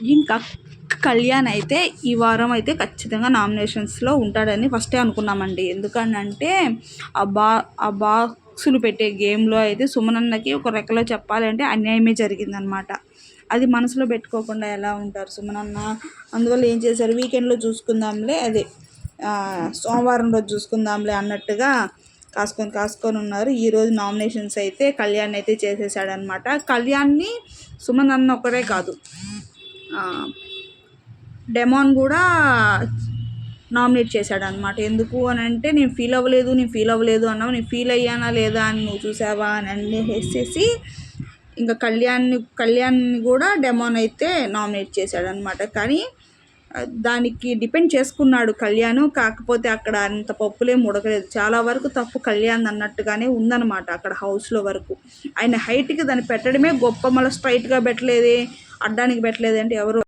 ఇంకా కళ్యాణ్ అయితే ఈ వారం అయితే ఖచ్చితంగా నామినేషన్స్లో ఉంటాడని ఫస్టే అనుకున్నామండి. ఎందుకనంటే ఆ బా ఆ బాక్సులు పెట్టే గేమ్లో అయితే సుమనన్నకి ఒక రెక్కలో చెప్పాలంటే అన్యాయమే జరిగిందనమాట. అది మనసులో పెట్టుకోకుండా ఎలా ఉంటారు సుమనన్న? అందువల్ల ఏం చేశారు? వీకెండ్లో చూసుకుందాంలే అదే సోమవారం రోజు చూసుకుందాంలే అన్నట్టుగా కాసుకొని కాసుకొని ఉన్నారు. ఈరోజు నామినేషన్స్ అయితే కళ్యాణ్ అయితే చేసేసాడనమాట. కళ్యాణ్ని సుమన్ అన్న ఒకరే కాదు డెమాన్ కూడా నామినేట్ చేశాడు అనమాట ఎందుకు అని అంటే నేను ఫీల్ అవ్వలేదు నేను ఫీల్ అవ్వలేదు అన్నావు నేను ఫీల్ అయ్యానా లేదా అని నువ్వు చూసావా? అని అనేసేసి ఇంకా కళ్యాణ్ కళ్యాణ్ని కూడా డెమాన్ అయితే నామినేట్ చేశాడు అనమాట కానీ దానికి డిపెండ్ చేసుకున్నాడు కళ్యాణ్. కాకపోతే అక్కడ అంత పప్పులే ఉడకలేదు చాలా వరకు తప్పు కళ్యాణ్ అన్నట్టుగానే ఉందన్నమాట అక్కడ హౌస్లో వరకు. ఆయన హైట్కి దాన్ని పెట్టడమే గొప్ప. మళ్ళీ స్ట్రైట్గా పెట్టలేదే. అడ్డానికి పెట్టలేదు అంటే ఎవరు